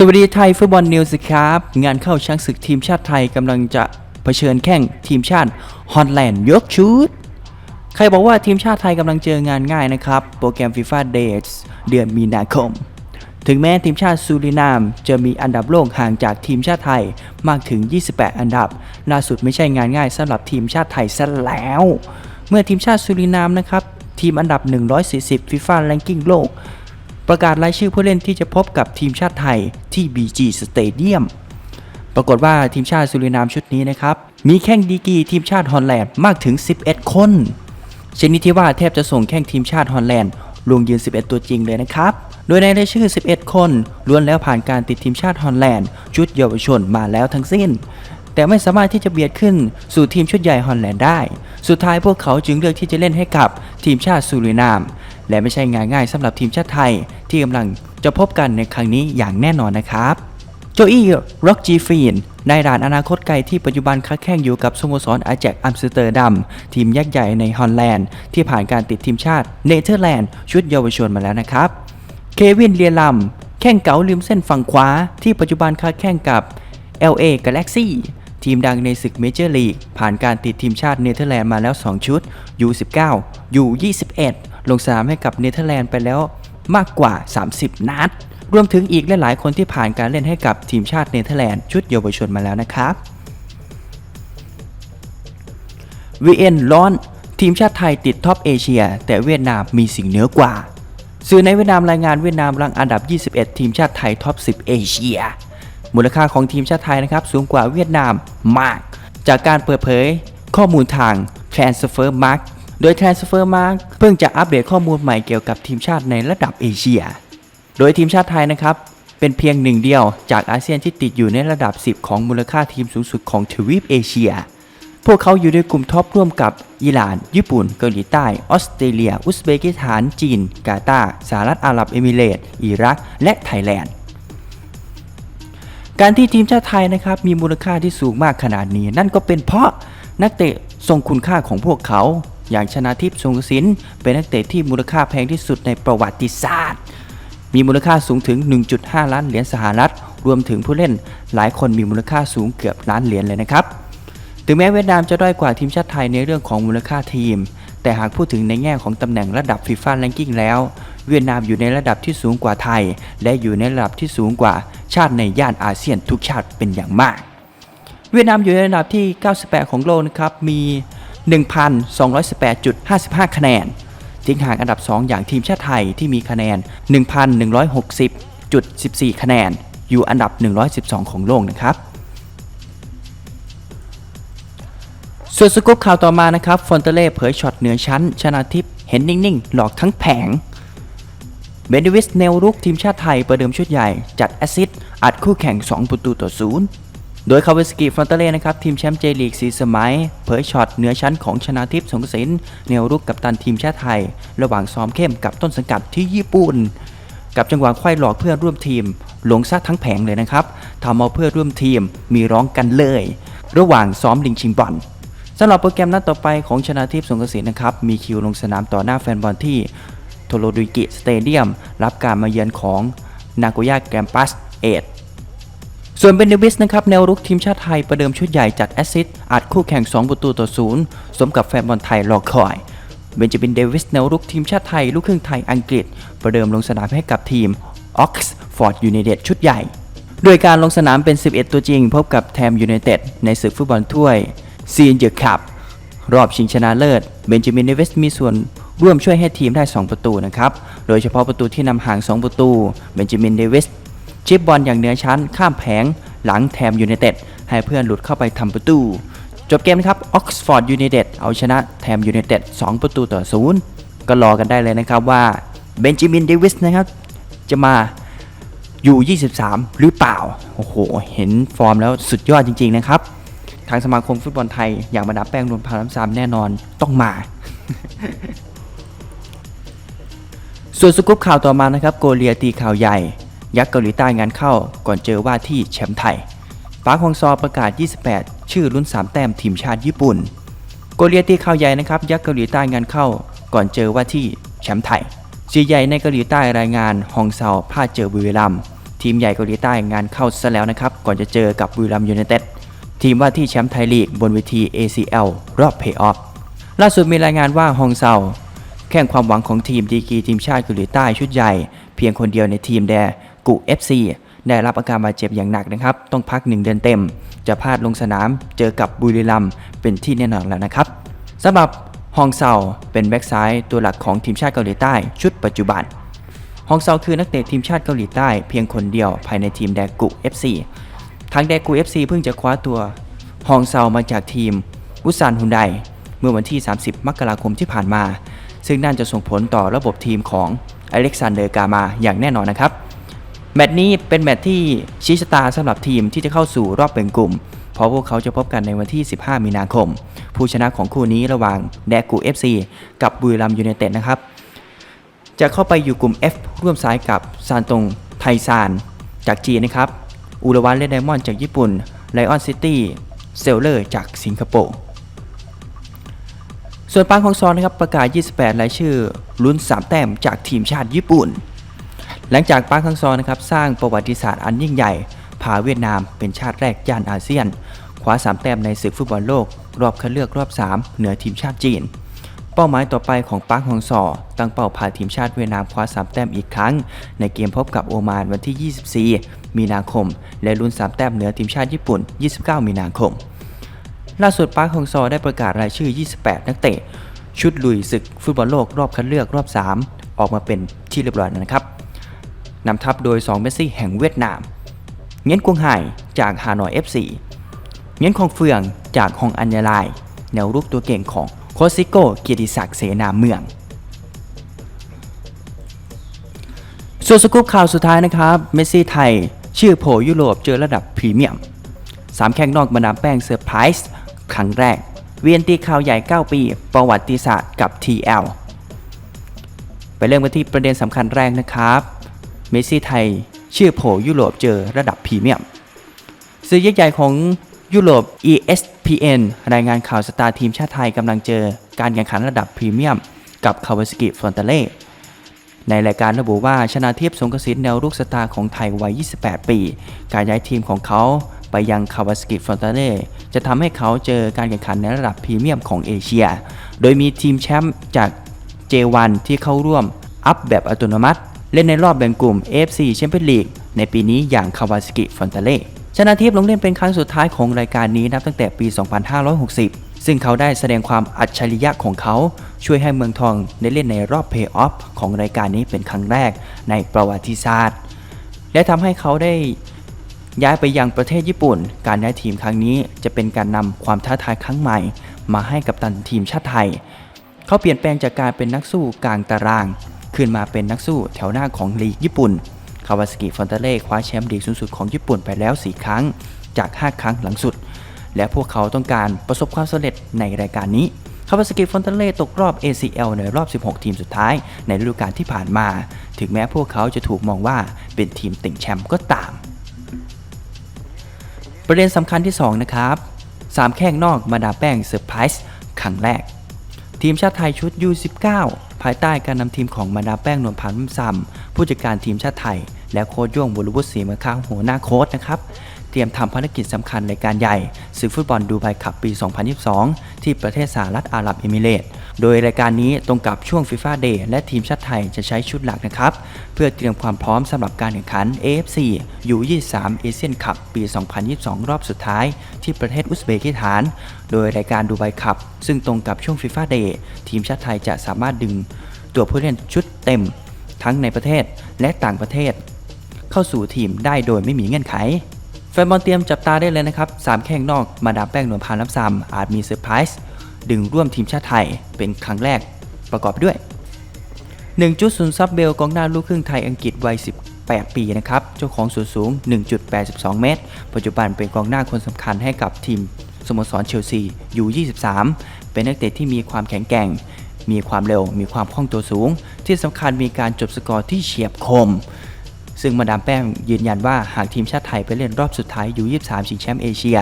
สวัสดีไทยฟุตบอลนิวส์ครับ งานเข้าช้างศึกทีมชาติไทยกำลังจะเผชิญแข่งทีมชาติฮอลแลนด์ยกชุด ใครบอกว่าทีมชาติไทยกำลังเจองานง่ายนะครับ โปรแกรม FIFA Days เดือนมีนาคม ถึงแม้ทีมชาติซูรินาม จะมีอันดับโลกห่างจากทีมชาติไทยมากถึง 28 อันดับ ล่าสุดไม่ใช่งานง่ายสำหรับทีมชาติไทยซะแล้ว เมื่อทีมชาติซูรินามนะครับทีมอันดับ 140 FIFA Ranking โลก ประกาศรายชื่อผู้เล่นที่จะพบกับทีมชาติไทยที่ BG Stadium ปรากฏว่าทีมชาติสุรินามชุดนี้นะครับ มีแข้งดีกีทีมชาติฮอลแลนด์มากถึง 11 คนชนิดที่ว่าแทบจะส่งแข้งทีมชาติฮอลแลนด์ลงยืน 11 ตัวจริงเลยนะครับ โดยในรายชื่อ 11 คนล้วนแล้วผ่านการติดทีมชาติฮอลแลนด์ชุดเยาวชนมาแล้วทั้งสิ้น แต่ไม่สามารถที่จะเบียดขึ้นสู่ทีมชุดใหญ่ฮอลแลนด์ได้ สุดท้ายพวกเขาจึงเลือกที่จะเล่นให้กับทีมชาติสุรินาม และไม่ใช่งานง่ายสำหรับทีมชาติไทย ที่กำลังจะพบกันในครั้งนี้อย่างแน่นอนนะครับโจอี้ร็อกจีฟีนนายด่านอนาคตไกลที่ปัจจุบันค้าแข่งอยู่กับสโมสรอาแจกอัมสเตอร์ดัม ทีมยักษ์ใหญ่ในฮอลแลนด์ ที่ผ่านการติดทีมชาติเนเธอร์แลนด์ชุดเยาวชนมาแล้วนะครับ เควินเลียลัมแข่งเก๋าริมเส้นฝั่งขวา ที่ปัจจุบันค้าแข่งกับ LA Galaxy ทีมดังในศึกเมเจอร์ลีกผ่านการติดทีมชาติเนเธอร์แลนด์มาแล้ว 2 ชุด U19 U21 ลงสนามให้กับเนเธอร์แลนด์ไปแล้วมากกว่า 30 นัด รวมถึงอีกหลายๆ คนที่ผ่านการเล่นให้กับทีมชาติเนเธอร์แลนด์ชุดเยาวชนมาแล้วนะครับ VN ร้อนทีมชาติไทยติดท็อปเอเชีย แต่เวียดนามมีสิ่งเหนือกว่า สื่อในเวียดนามรายงานเวียดนามรังอันดับ 21 ทีมชาติไทยท็อป 10 เอเชีย มูลค่าของทีมชาติไทยนะครับสูงกว่าเวียดนามมาก จากการเปิดเผยข้อมูลทาง Transfer Mark โดย Transfer Mark เพิ่งจะอัปเดตข้อมูลใหม่เกี่ยวกับทีมชาติในระดับเอเชีย โดยทีมชาติไทยนะครับ เป็นเพียงหนึ่งเดียวจากอาเซียนที่ติดอยู่ในระดับ 10 ของมูลค่าทีมสูงสุดของทวีปเอเชีย พวกเขาอยู่ในกลุ่มท็อปร่วมกับอิหร่าน ญี่ปุ่น เกาหลีใต้ ออสเตรเลีย อุซเบกิสถาน จีน กาตาร์สหรัฐอาหรับเอมิเรตส์อิรัก และไทยแลนด์การที่ทีมชาติไทยนะครับมีมูลค่าที่สูงมากขนาดนี้ นั่นก็เป็นเพราะนักเตะทรงคุณค่าของพวกเขา อย่างชนะทิพย์สงกระสินเป็นนักเตะที่มูลค่าแพงที่สุดในประวัติศาสตร์ มีมูลค่าสูงถึง 1.5 ล้านเหรียญสหรัฐ รวมถึงผู้เล่นหลายคนมีมูลค่าสูงเกือบล้านเหรียญเลยนะครับ ถึงแม้เวียดนามจะด้อยกว่าทีมชาติไทยในเรื่องของมูลค่าทีม แต่หากพูดถึงในแง่ของตำแหน่งระดับฟีฟ่าแรงกิ้งแล้ว เวียดนามอยู่ในระดับที่สูงกว่าไทย และอยู่ในระดับที่สูงกว่าชาติในย่านอาเซียนทุกชาติเป็นอย่างมาก เวียดนามอยู่ในระดับที่ 98 ของโลกนะครับ มี 1,218.55 คะแนน ทิ้งห่างอันดับ 2 อย่างทีมชาติไทยที่มีคะแนน 1,160.14 คะแนน อยู่อันดับ 112 ของโลกนะครับส่วนสกุปข่าวต่อมานะครับฟอนเตเล่เผยช็อตเหนือชั้น ชนะทิพย์เห็นนิ่งๆ หลอกทั้งแผงเบนดิวิสแนวรุกทีมชาติไทยประเดิมชุดใหญ่ จัดแอซิสต์อัดคู่แข่ง 2 ประตูต่อศูนย์ โดยคาเวสกิฟอนเตเล่นะครับทีมแชมป์เจลีกสีสมัย เผยช็อตเหนือชั้นของชนาทิพย์สงกสินแนวรุกกับตันทีมชาติไทย ระหว่างซ้อมเข้มกับต้นสังกัดที่ญี่ปุ่น กับจังหวะไขว้หลอกเพื่อร่วมทีมหลงซะทั้งแผงเลยนะครับทำเอาเพื่อร่วมทีมมีร้องกันเลย ระหว่างซ้อมลิงชิงบอลสำหรับโปรแกรมนัดต่อไปของชนะทิพย์สงกสินนะครับมีคิวลงสนามต่อหน้าแฟนบอลที่โทโรดุกิสเตเดียมรับการมาเยือนของนาโกย่าแกรมปัสเอด ส่วนเบนเดวิสนะครับแนวรุกทีมชาติไทยประเดิมชุดใหญ่จัดแอสซิสต์อัดคู่แข่ง 2 ประตูต่อศูนย์สมกับแฟนบอลไทยรอคอยเบนจามินเดวิสแนวรุกทีมชาติไทยลูกครึ่งไทยอังกฤษ ประเดิมลงสนามให้กับทีมออกซ์ฟอร์ดยูไนเต็ดชุดใหญ่ โดยการลงสนามเป็น 11 ตัวจริง พบกับแทมยูไนเต็ดในศึกฟุตบอลถ้วยซีนเจอร์คัพรอบชิงชนะเลิศเบนจามินเดวิสมีส่วนร่วมช่วยให้ทีมได้ 2 ประตูนะครับ โดยเฉพาะประตูที่นำห่าง 2 ประตู เบนจามินเดวิส ชิปบอลอย่างเหนือชั้นข้ามแผงหลังแทมยูไนเต็ดให้เพื่อนหลุดเข้าไปทำประตู จบเกมนะครับออกซฟอร์ดยูไนเต็ดเอาชนะแทมยูไนเต็ด2ประตูต่อศูนย์ก็รอกันได้เลยนะครับว่าเบนจามินเดวิสนะครับจะมาอยู่ 23 หรือเปล่า โอ้โห เห็นฟอร์มแล้วสุดยอดจริง ๆ นะครับ ทางสมาคมฟุตบอลไทย อย่างมาดามแป้งรวมพาล้ำซามแน่นอนต้องมา ส่วนสกุปข่าวต่อมานะครับ โกเลียตีข่าวใหญ่ ยักษ์เกาหลีใต้งานเข้าก่อนเจอว่าที่แชมป์ไทยปาร์คฮองซอประกาศ 28 ชื่อรุ่น3 แต้มทีมชาติญี่ปุ่น โกเลียตีข่าวใหญ่นะครับ ยักษ์เกาหลีใต้งานเข้า ก่อนเจอว่าที่แชมป์ไทยสื่ใหญ่ในเกาหลีใต้รายงานฮองเซาพลาดเจอบุรีรัมทีมใหญ่เกาหลีใต้งานเข้าซะแล้วนะครับ ก่อนจะเจอกับบุรีรัมยูไนเต็ดทีมว่าที่แชมป์ไทยลีกบนเวที ACL รอบเพย์ออฟล่าสุดมีรายงานว่าฮองเซาแข่งความหวังของทีมดีกีทีมชาติเกาหลีใต้ชุดใหญ่ เพียงคนเดียวในทีมแด กุ FC ได้รับอาการบาดเจ็บอย่างหนักนะครับ ต้องพัก 1 เดือนเต็ม จะพลาดลงสนามเจอกับบุรีรัมย์เป็นที่แน่นอนแล้วนะครับสำหรับฮองเซาเป็นแบ็กซ้ายตัวหลักของทีมชาติเกาหลีใต้ชุดปัจจุบันฮองเซาคือนักเตะทีมชาติเกาหลีใต้เพียงคนเดียวภายในทีมแดกุ FC ทางแดกู FC เพิ่งจะคว้าตัวฮองเซามาจากทีมอุซานฮุนไดเมื่อวันที่ 30 มกราคมที่ผ่านมา ซึ่งน่าจะส่งผลต่อระบบทีมของอเล็กซานเดอร์กามาอย่างแน่นอนนะครับ แมตช์นี้เป็นแมตช์ที่ชี้ชะตาสำหรับทีมที่จะเข้าสู่รอบแบ่งกลุ่ม เพราะพวกเขาจะพบกันในวันที่ 15 มีนาคม ผู้ชนะของคู่นี้ระหว่างแดกู FC กับบุรีรัมย์ยูไนเต็ดนะครับ จะเข้าไปอยู่กลุ่ม F ร่วมสายกับซานตงไทซาน จากจีนนะครับ อุรวันเลดไดมอนด์จากญี่ปุ่นไลออนซิตี้เซลเลอร์จากสิงคโปร์ส่วนปางของซอนนะครับประกาศ 28 รายชื่อลุ้น 3 แต้มจากทีมชาติญี่ปุ่น หลังจากปางคังซอนนะครับสร้างประวัติศาสตร์อันยิ่งใหญ่ พาเวียดนามเป็นชาติแรกย่านอาเซียนคว้า3แต้มในศึกฟุตบอลโลก รอบคัดเลือกรอบ 3 เหนือทีมชาติจีน เป้าหมายต่อไปของปาร์คฮองซอตั้งเป้าพาทีมชาติเวียดนามคว้า3แต้มอีกครั้ง ในเกมพบกับโอมานวันที่ 24 มีนาคม และลุ้น3แต้มเหนือทีมชาติญี่ปุ่น 29 มีนาคม ล่าสุดปาร์คฮองซอได้ประกาศรายชื่อ 28 นักเตะ ชุดลุยศึกฟุตบอลโลกรอบคัดเลือกรอบ 3 ออกมาเป็นที่เรียบร้อยนะครับ นำทัพโดย 2 เมสซี่แห่งเวียดนาม เงี้ยนกวงไห่จากฮานอย FC เงี้ยนคองเฟืองจากฮองอัญญาลาย แนวรุกตัวเก่งของโคซิโก้เกียรติศักดิ์เสนาเมืองส่วนสกู๊ปข่าวสุดท้ายนะครับ เมสซี่ไทย ชื่อโผยุโรปเจอระดับพรีเมียม สามแข้งนอกมาดามแป้งเซอร์ไพรส์ครั้งแรก เวียนตีข่าวใหญ่ 9 ปี ประวัติศาสตร์กับ TL ไปเริ่มกันที่ประเด็นสำคัญแรกนะครับ เมสซี่ไทยชื่อโผยุโรปเจอระดับพรีเมียมสื่อยักษ์ใหญ่ของยุโรป ESPN รายงานข่าวสตาร์ทีมชาติไทยกำลังเจอการแข่งขันระดับพรีเมียม กับคาวาสกิฟอนเตเล่ในรายการระบุว่าชนาทิพย์สงกสินแนวรุกสตาร์ของไทยวัย 28 ปี การย้ายทีมของเขาไปยังคาวาสกิฟอนเตเล่จะทำให้เขาเจอการแข่งขันในระดับพรีเมียมของเอเชีย โดยมีทีมแชมป์จาก J1 ที่เข้าร่วมอัพแบบอัตโนมัติ เล่นในรอบแบ่งกลุ่ม AFC Champions League ในปีนี้อย่างคาวาสกิฟอนเตเล่ชนะทิพย์ลงเล่นเป็นครั้งสุดท้ายของรายการนี้นับตั้งแต่ปี 2560 ซึ่งเขาได้แสดงความอัจฉริยะของเขา ช่วยให้เมืองทองได้เล่นในรอบเพย์ออฟของรายการนี้เป็นครั้งแรกในประวัติศาสตร์ และทำให้เขาได้ย้ายไปยังประเทศญี่ปุ่น การย้ายทีมครั้งนี้จะเป็นการนำความท้าทายครั้งใหม่ มาให้กับตันทีมชาติไทย เขาเปลี่ยนแปลงจากการเป็นนักสู้กลางตาราง ขึ้นมาเป็นนักสู้แถวหน้าของลีกญี่ปุ่น คาวาสกิฟอนเตเล่คว้าแชมป์ลีกสูงสุดของญี่ปุ่นไปแล้ว 4 ครั้งจาก 5 ครั้งหลังสุด และพวกเขาต้องการประสบความสำเร็จในรายการนี้ คาวาสกิฟอนเตเล่ตกรอบ ACL ในรอบ 16 ทีมสุดท้ายในฤดูกาลที่ผ่านมา ถึงแม้พวกเขาจะถูกมองว่าเป็นทีมติ่งแชมป์ก็ตาม ประเด็นสำคัญที่ 2 นะครับ3แข้งนอกมาดาแป้งเซอร์ไพรส์ครั้งแรก ทีมชาติไทยชุด U19 ภายใต้การนำทีมของมาดามแป้งนวลพันธ์มุ่ซ้ำผู้จัดการทีมชาติไทย และโค้ชย่งบุรุษศรีมาค้างหัวหน้าโค้ชนะครับ เตรียมทำภารกิจสำคัญรายการใหญ่ศึกฟุตบอลดูไบคัพปี 2022 ที่ประเทศสหรัฐอาหรับเอมิเรตส์ โดยรายการนี้ตรงกับช่วงฟีฟ่าเดย์และทีมชาติไทยจะใช้ชุดหลักนะครับ เพื่อเตรียมความพร้อมสำหรับการแข่งขัน AFC U23 เอเชียนคัพปี 2022 รอบสุดท้าย ที่ประเทศอุซเบกิสถาน โดยรายการดูไบคัพซึ่งตรงกับช่วงฟีฟ่าเดย์ทีมชาติไทยจะสามารถดึง ตัวผู้เล่นชุดเต็ม ทั้งในประเทศและต่างประเทศ เข้าสู่ทีมได้โดยไม่มีเงื่อนไขแฟนบอลเตรียมจับตาได้เลยนะครับ 3 แข้งนอก มาดามแป้งนวลพานน้ำซำอาจมีเซอร์ไพรส์ ดึงร่วมทีมชาติไทยเป็นครั้งแรกประกอบด้วย1จุดศูนย์ซับเบลกองหน้าลูกครึ่งไทยอังกฤษวัย 18 ปีนะครับ เจ้าของส่วนสูง 1.82 เมตร ปัจจุบันเป็นกองหน้าคนสำคัญให้กับทีมสโมสรเชลซีอยู่ 23 เป็นนักเตะที่มีความแข็งแกร่ง มีความเร็ว มีความคล่องตัวสูง ที่สำคัญมีการจบสกอร์ที่เฉียบคม ซึ่งมาดามแป้งยืนยันว่าหากทีมชาติไทยไปเล่นรอบสุดท้ายยู23ชิงแชมป์เอเชีย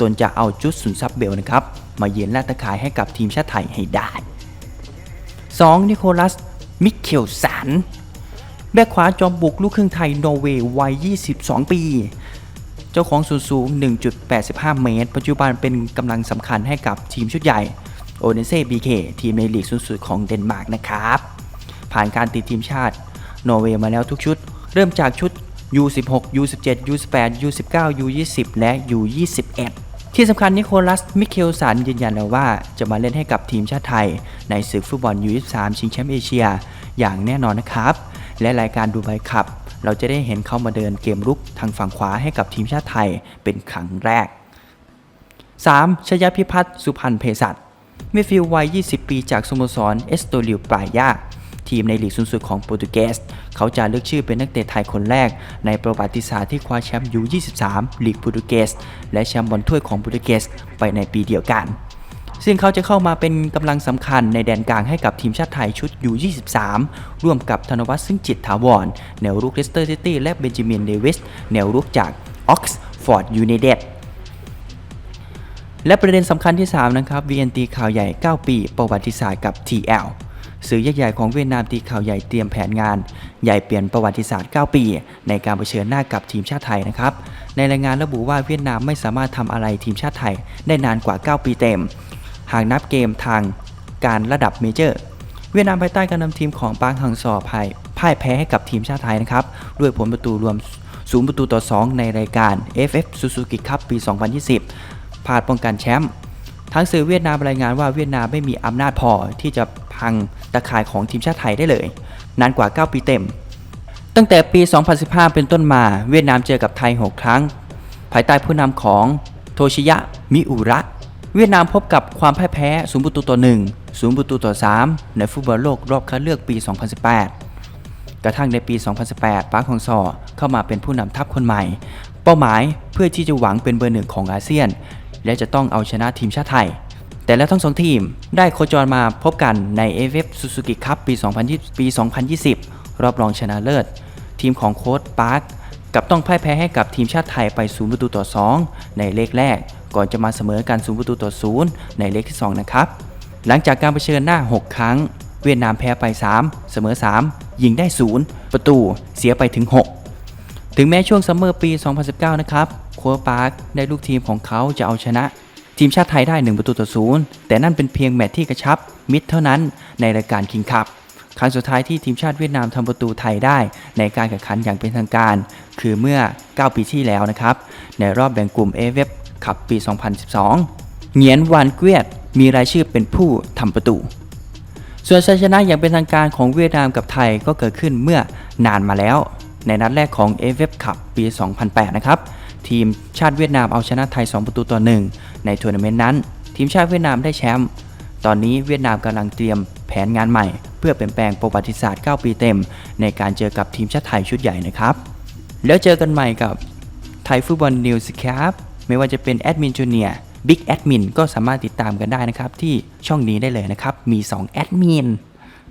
ตนจะเอาจุดศูนย์ซับเบลนะครับ มาเยือนแลกตะขายให้กับทีมชาติไทยให้ได้ 2. นิโคลัส มิเคลสัน แบ็คขวาจอมบุกลูกครึ่งไทยนอร์เวย์วัย 22 ปี เจ้าของสูงสูง 1.85 เมตร ปัจจุบันเป็นกำลังสำคัญให้กับทีมชุดใหญ่ โอเนเซ่บีเคทีมในลีกสูงสุดของเดนมาร์กนะครับ ผ่านการติดทีมชาตินอร์เวย์มาแล้วทุกชุด เริ่มจากชุด U16 U17 U18 U19 U20 และ U21 ที่สำคัญนิโคลัส มิเคลสันยืนยันแล้วว่าจะมาเล่นให้กับทีมชาติไทย ในศึกฟุตบอล U23 ชิงแชมป์เอเชีย อย่างแน่นอนนะครับ และรายการดูไบคับ เราจะได้เห็นเขามาเดินเกมรุกทางฝั่งขวาให้กับทีมชาติไทยเป็นครั้งแรก 3. ชยพิพัฒน์สุพรรณเภสัชมิดฟิลวัย 20 ปีจากสโมสรเอสโตลิวปลายา ทีมในลีกสูงสุดของโปรตุเกส เขาจะเลือกชื่อเป็นนักเตะไทยคนแรก ในประวัติศาสตร์ที่คว้าแชมป์ยู 23 ลีกโปรตุเกส และแชมป์บอลถ้วยของโปรตุเกสไปในปีเดียวกันซึ่งเขาจะเข้ามาเป็นกำลังสำคัญในแดนกลางให้กับทีมชาติไทยชุด U23 ร่วมกับธนวัฒน์ซึ่งจิตถาวร แนวรุกเลสเตอร์ซิตี้และเบนจามินเดวิส แนวรุกจากออกซ์ฟอร์ดยูไนเต็ดและประเด็นสำคัญที่ 3 นะครับ VN ตีข่าวใหญ่ 9 ปี ประวัติศาสตร์กับ TL สื่อยักษ์ใหญ่ของเวียดนามตีข่าวใหญ่เตรียมแผนงาน ใหญ่เปลี่ยนประวัติศาสตร์ 9 ปี ในการเผชิญหน้ากับทีมชาติไทยนะครับ ในรายงานระบุว่าเวียดนามไม่สามารถทำอะไรทีมชาติไทยได้นานกว่า 9 ปีเต็ม หากนับเกมทางการระดับเมเจอร์ เวียดนามภายใต้การนำทีมของปางฮังซอพ่ายพ่ายแพ้ให้กับทีมชาติไทยนะครับด้วยผลประตูรวม0ประตูต่อ 2 ในรายการ FF Suzuki Cup ปี 2020พลาดป้องกันแชมป์ทั้งสื่อเวียดนามรายงานว่าเวียดนามไม่มีอำนาจพอที่จะ พังตะข่ายของทีมชาติไทยได้เลย นานกว่า 9 ปีเต็ม ตั้งแต่ปี 2015 เป็นต้นมาเวียดนามเจอกับไทย 6 ครั้ง ภายใต้ผู้นำของโทชิยะมิอุระ เวียดนามพบกับความพ่ายแพ้0ประตูต่อ1 0ประตูต่อ 3 ในฟุตบอลโลกรอบคัดเลือกปี 2018 กระทั่งในปี 2018 ปาร์คฮองซอเข้ามาเป็นผู้นำทัพคนใหม่ เป้าหมายเพื่อที่จะหวังเป็นเบอร์หนึ่งของอาเซียน และจะต้องเอาชนะทีมชาติไทย แต่แล้วทั้งสองทีมได้โคจรมาพบกันใน AFF Suzuki Cup ปี 2020 ปี 2020 รอบรองชนะเลิศ ทีมของโค้ชปาร์คกับต้องพ่ายแพ้ให้กับทีมชาติไทยไป 0 ประตูต่อ 2 ในเลขแรก ก่อนจะมาเสมอกัน 0 ประตูต่อ 0 ในเลขที่ 2 นะครับ หลังจากการเผชิญหน้า 6 ครั้ง เวียดนามแพ้ไป 3 เสมอ 3 ยิงได้ 0 ประตูเสียไปถึง 6 ถึงแม้ช่วงซัมเมอร์ปี 2019 นะครับ โค้ชปาร์คได้ลูกทีมของเขาจะเอาชนะ ทีมชาติไทยได้ 1 ประตูต่อ0แต่นั่นเป็นเพียงแมตช์ที่กระชับ มิดเท่านั้นในรายการคิงคัพครั้งสุดท้ายที่ทีมชาติเวียดนามทำประตูไทยได้ ในการแข่งขันอย่างเป็นทางการ คือเมื่อ 9 ปีที่แล้วนะครับ ในรอบแบ่งกลุ่มเอเวฟคัพปี 2012 เหงียนวานเกวียดมีรายชื่อเป็นผู้ทำประตู ส่วนชัยชนะอย่างเป็นทางการของเวียดนามกับไทยก็เกิดขึ้นเมื่อนานมาแล้ว ในนัดแรกของ a f f Cup ปี 2008 นะครับ ทีมชาติเวียดนามเอาชนะไทย 2 ประตูต่อ 1 ในทัวร์นาเมนต์นั้น ทีมชาติเวียดนามได้แชมป์ ตอนนี้เวียดนามกำลังเตรียมแผนงานใหม่ เพื่อเปลี่ยนแปลงประวัติศาสตร์ 9 ปีเต็ม ในการเจอกับทีมชาติไทยชุดใหญ่นะครับ แล้วเจอกันใหม่กับไทยฟุตบอลนิวส์ครับไม่ว่าจะเป็นแอดมินจูเนียบิ๊กแอดมินก็สามารถติดตามกันได้นะครับ ที่ช่องนี้ได้เลยนะครับ มี 2 แอดมิน